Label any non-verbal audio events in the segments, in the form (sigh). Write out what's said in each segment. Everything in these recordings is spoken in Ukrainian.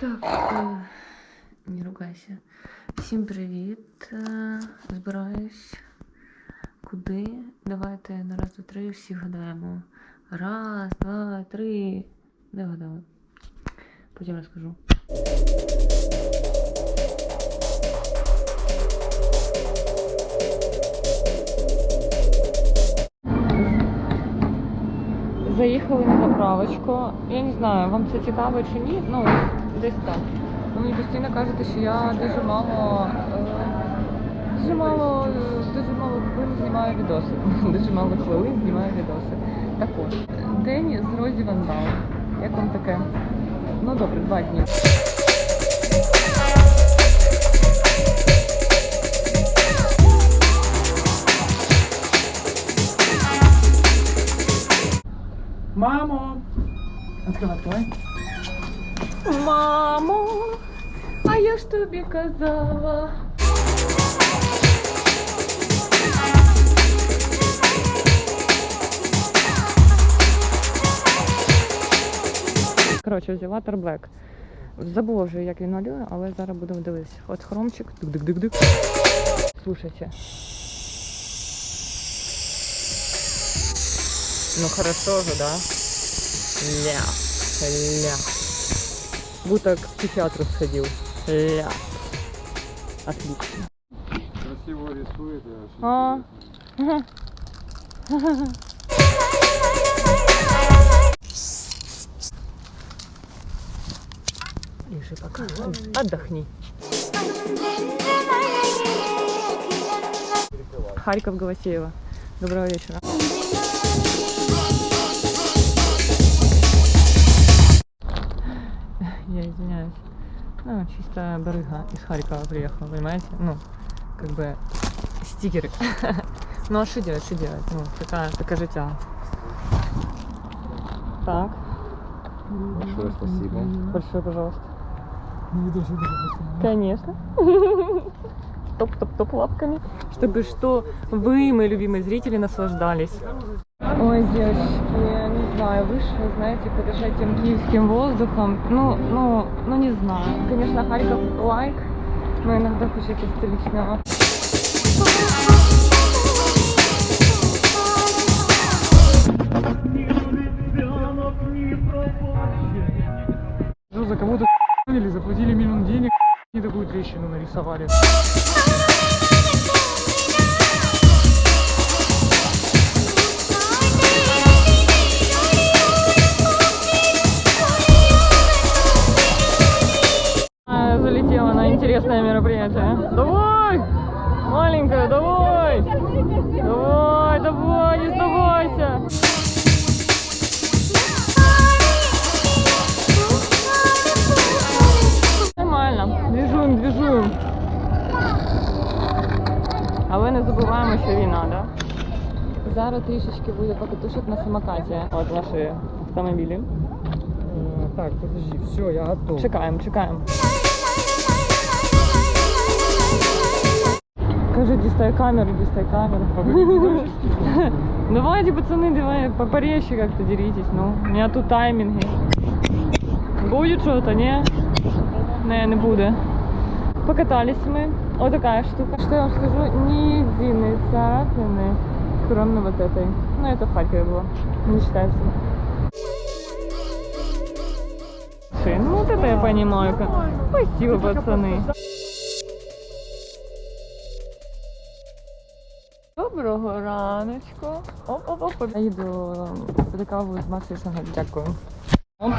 Так, е, не ругайся. Всім привіт. Е, Збираюсь. Куди? Давайте на раз, два, три всі гадаємо. Раз, два, три. Не гадали. Потім розкажу. На заправочку. Я не знаю, вам це цікаво чи ні. Ну, десь так. Ви мені постійно кажете, що я дуже мало. е, Дуже мало, е, дуже мало хвилин знімаю відоси. (laughs) Дуже мало хвилин знімаю відоси. Так от, день з Розі Ван Даун. Як вам таке? Ну добре, два дні. Открывай, открывай. Мамо, а я ж тобі казала. Коротше, взяла Тарблек. Забула вже, як він малює, але зараз будемо дивитися. От хромчик. Дик-дик-дик-дик. Слушайте. Ну хорошо же, да? Ля. Ля. Будто к психиатру сходил. Ля. Отлично. Красиво рисует. А. Лежи пока. Отдохни. Харьков Голосеева. Доброго вечера. Ну, чисто барыга из Харькова приехала, понимаете? Ну, как бы стикеры. (laughs) Ну, а что делать, что делать? Ну, такая, такая життя. Так, Большое спасибо. большое, пожалуйста. Красиво. Конечно. (laughs) Топ-топ-топ лапками. Чтобы что вы, мои любимые зрители, наслаждались. Ой, девочки, я не знаю, вышла, знаете, подышать тем киевским воздухом. Ну, ну, ну не знаю. Конечно, Харьков лайк, но иногда хочется столичного. Что за кого-то (laughs) или заплатили миллион денег (laughs) и такую трещину нарисовали. (laughs) на мероприятие. Давай! Маленькая, давай! Давай, давай, не сдавайся! Нормально, двіжуємо, двіжуємо. Але не забуваємо, що війна, да? Зараз трішечки буде покатушок на самокаті. От наші автомобілі. Э, Так, подожди, все, я готов. Чекаємо, чекаємо. Кажи, дістай камеру, дістай камеру. Давайте, (laughs) пацаны, давай попореще как-то деритесь. Ну, у меня тут тайминги. Будет что-то, не? Не, не буде. Покатались мы. Вот такая штука. Что я вам скажу? Ни единой царапины, кроме вот этой. Ну, это в Харькове было. Не считается. Ну, вот это я понимаю. Спасибо, пацаны. Доброго. Оп-оп-оп. Я їду пити каву з Шангель. Дякую. Оп.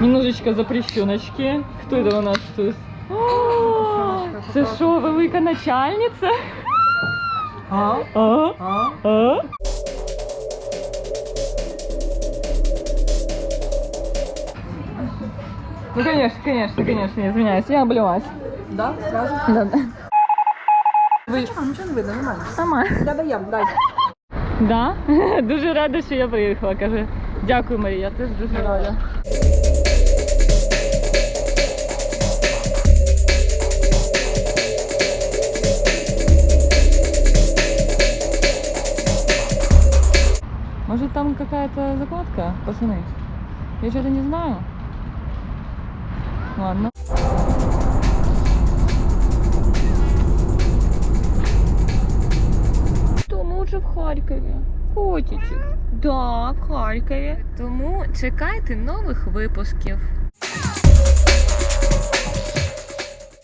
Немножечко запрещеночки. Хто це у нас тут? О, Це що, велика начальниця? А? А? А? А? Ну, конечно, конечно, конечно, не извиняюсь, я облилась. Да, сразу? Да, да. Нічого, нічого не видно, нормально. Сама. Да, даємо, дай. Да? (laughs) Дуже рада, що я приїхала. Каже, дякую, Марія, теж дуже рада. Может там какая-то закладка, пацаны? Я что-то не знаю. Ладно. Вже в Харкові. Котічик. Да, в Харкові. Тому чекайте нових випусків.